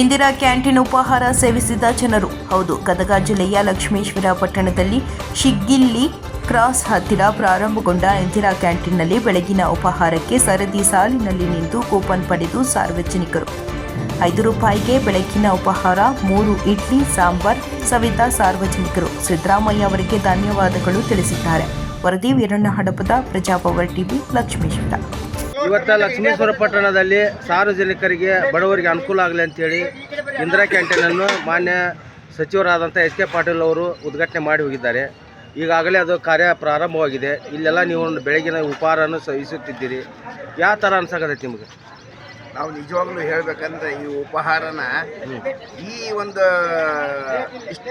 Indira canteen ಉಪಹಾರ ಸೇವಿಸಿದ ಜನರು. ಹೌದು, ಗದಗ ಜಿಲ್ಲೆಯ ಲಕ್ಷ್ಮೇಶ್ವರ ಪಟ್ಟಣದಲ್ಲಿ ಶಿಗ್ಗಿಲ್ಲಿ ಕ್ರಾಸ್ ಹತ್ತಿರ ಪ್ರಾರಂಭಗೊಂಡ ಇಂದಿರಾ ಕ್ಯಾಂಟೀನ್ನಲ್ಲಿ ಬೆಳಗಿನ ಉಪಹಾರಕ್ಕೆ ಸರದಿ ಸಾಲಿನಲ್ಲಿ ನಿಂತು ಕೂಪನ್ ಪಡೆದು ಸಾರ್ವಜನಿಕರು. ಐದು ರೂಪಾಯಿಗೆ ಬೆಳಗಿನ ಉಪಹಾರ, ಮೂರು ಇಡ್ಲಿ, ಸಾಂಬಾರ್ ಸವಿತ ಸಾರ್ವಜನಿಕರು. ಸಿದ್ದರಾಮಯ್ಯ ಅವರಿಗೆ ಧನ್ಯವಾದಗಳು ತಿಳಿಸಿದ್ದಾರೆ. ವರದಿ ವೀರಣ್ಣ ಹಡಪದ ಪ್ರಜಾಪವರ್ ಟಿವಿ ಲಕ್ಷ್ಮೇಶ್ವರ. ಇವತ್ತ ಲಕ್ಷ್ಮೇಶ್ವರ ಪಟ್ಟಣದಲ್ಲಿ ಸಾರ್ವಜನಿಕರಿಗೆ ಬಡವರಿಗೆ ಅನುಕೂಲ ಆಗಲಿ ಅಂತೇಳಿ ಇಂದಿರಾ ಕ್ಯಾಂಟೀನನ್ನು ಮಾನ್ಯ ಸಚಿವರಾದಂಥ ಎಸ್ ಕೆ ಪಾಟೀಲ್ ಅವರು ಉದ್ಘಾಟನೆ ಮಾಡಿ ಹೋಗಿದ್ದಾರೆ. ಈಗಾಗಲೇ ಅದು ಕಾರ್ಯ ಪ್ರಾರಂಭವಾಗಿದೆ. ಇಲ್ಲೆಲ್ಲ ನೀವು ಬೆಳಗಿನ ಉಪಹಾರವನ್ನು ಸೇವಿಸುತ್ತಿದ್ದೀರಿ ಯಾವ ಥರ ಅನ್ಸಕತ್ತೈತಿ ನಿಮಗೆ? ನಾವು ನಿಜವಾಗ್ಲೂ ಹೇಳ್ಬೇಕಂದ್ರೆ ಈ ಉಪಹಾರನ ಈ ಒಂದು ಇಷ್ಟ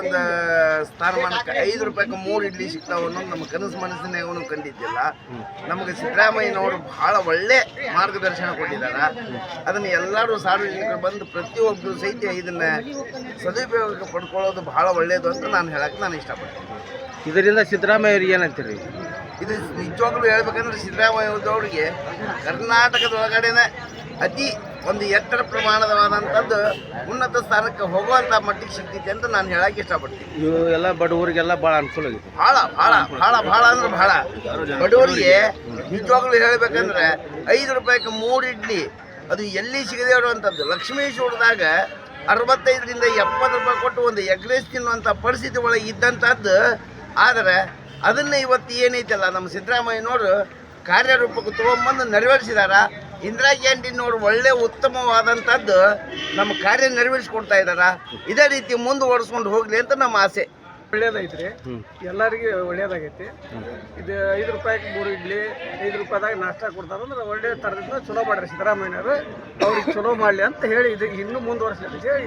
ಒಂದು ಸ್ಥಾನಮಾನಕ್ಕೆ ಐದು ರೂಪಾಯಿಗೆ ಮೂರು ಇಡ್ಲಿ ಸಿಗ್ತಾವ ಅನ್ನೋದು ನಮ್ಮ ಕನಸು ಮನಸ್ಸಿನಾಗೂ ಕಂಡಿದ್ದಿಲ್ಲ. ನಮಗೆ ಸಿದ್ದರಾಮಯ್ಯನವರು ಬಹಳ ಒಳ್ಳೆ ಮಾರ್ಗದರ್ಶನ ಕೊಟ್ಟಿದ್ದಾರೆ. ಅದನ್ನು ಎಲ್ಲರೂ ಸಾರ್ವಜನಿಕರು ಬಂದು ಪ್ರತಿಯೊಬ್ಬರು ಸಹಿತ ಇದನ್ನ ಸದುಪಯೋಗ ಪಡ್ಕೊಳ್ಳೋದು ಬಹಳ ಒಳ್ಳೆಯದು ಅಂತ ನಾನು ಹೇಳಕ್ಕೆ ನಾನು ಇಷ್ಟಪಡ್ತೀನಿ. ಇದರಿಂದ ಸಿದ್ದರಾಮಯ್ಯ ಏನಂತೀರಿ? ಇದು ನಿಜವಾಗ್ಲೂ ಹೇಳ್ಬೇಕಂದ್ರೆ ಸಿದ್ದರಾಮಯ್ಯದವರಿಗೆ ಕರ್ನಾಟಕದ ಒಳಗಡೆನೆ ಅತಿ ಒಂದು ಎತ್ತರ ಪ್ರಮಾಣದವಾದಂಥದ್ದು ಉನ್ನತ ಸ್ಥಾನಕ್ಕೆ ಹೋಗುವಂಥ ಮಟ್ಟಿಗೆ ಸಿಗ್ತೈತೆ ಅಂತ ನಾನು ಹೇಳಕ್ಕೆ ಇಷ್ಟಪಡ್ತೀನಿ. ಇವು ಎಲ್ಲ ಬಡವರಿಗೆಲ್ಲ ಭಾಳ ಅನುಕೂಲ ಆಗಿದೆ. ಭಾಳ ಭಾಳ ಭಾಳ ಭಾಳ ಅಂದ್ರೆ ಭಾಳ. ಬಡವರಿಗೆ ನಿಜವಾಗ್ಲೂ ಹೇಳ್ಬೇಕಂದ್ರೆ ಐದು ರೂಪಾಯಿಗೆ ಮೂರು ಇಡ್ಲಿ ಅದು ಎಲ್ಲಿ ಸಿಗದೆ ಇರುವಂಥದ್ದು. ಲಕ್ಷ್ಮೀಶ್ವರದಾಗ ಅರವತ್ತೈದರಿಂದ ಎಪ್ಪತ್ತು ರೂಪಾಯಿ ಕೊಟ್ಟು ಒಂದು ಎಗ್ ರೈಸ್ ತಿನ್ನುವಂಥ ಪರಿಸ್ಥಿತಿ ಒಳಗೆ ಇದ್ದಂಥದ್ದು ಆದರೆ ಅದನ್ನ ಇವತ್ತು ಏನೈತಲ್ಲ ನಮ್ಮ ಸಿದ್ದರಾಮಯ್ಯನವರು ಕಾರ್ಯರೂಪಕ್ಕೆ ತೊಗೊಂಬಂದು ನೆರವೇರಿಸಿದಾರ. ಇಂದಿರಾ ಕ್ಯಾಂಟೀನ್ನವರು ಒಳ್ಳೆ ಉತ್ತಮವಾದಂಥದ್ದು ನಮ್ಮ ಕಾರ್ಯ ನೆರವೇರಿಸ್ಕೊಡ್ತಾ ಇದ್ದಾರ ಇದೇ ರೀತಿ ಮುಂದುವರಿಸ್ಕೊಂಡು ಹೋಗಲಿ ಅಂತ ನಮ್ಮ ಆಸೆ. ಒಳ್ಳೇದೈತ್ರಿ ರೀ ಎಲ್ಲರಿಗೆ ಒಳ್ಳೇದಾಗೈತಿ. ಇದು ಐದು ರೂಪಾಯಿಗೆ ಮೂರು ಇಡ್ಲಿ ಐದು ರೂಪಾಯಿದಾಗ ನಾಷ್ಟ ಕೊಡ್ತಾರೆ ಅಂದ್ರೆ ಒಳ್ಳೆ ಥರದಿಂದ ಚಲೋ ಮಾಡ್ರಿ ಸಿದ್ದರಾಮಯ್ಯನವರು. ಅವ್ರಿಗೆ ಚಲೋ ಮಾಡಲಿ ಅಂತ ಹೇಳಿ ಇದು ಇನ್ನೂ ಮುಂದುವರಿಸ್ಲಿ ಹೇಳಿ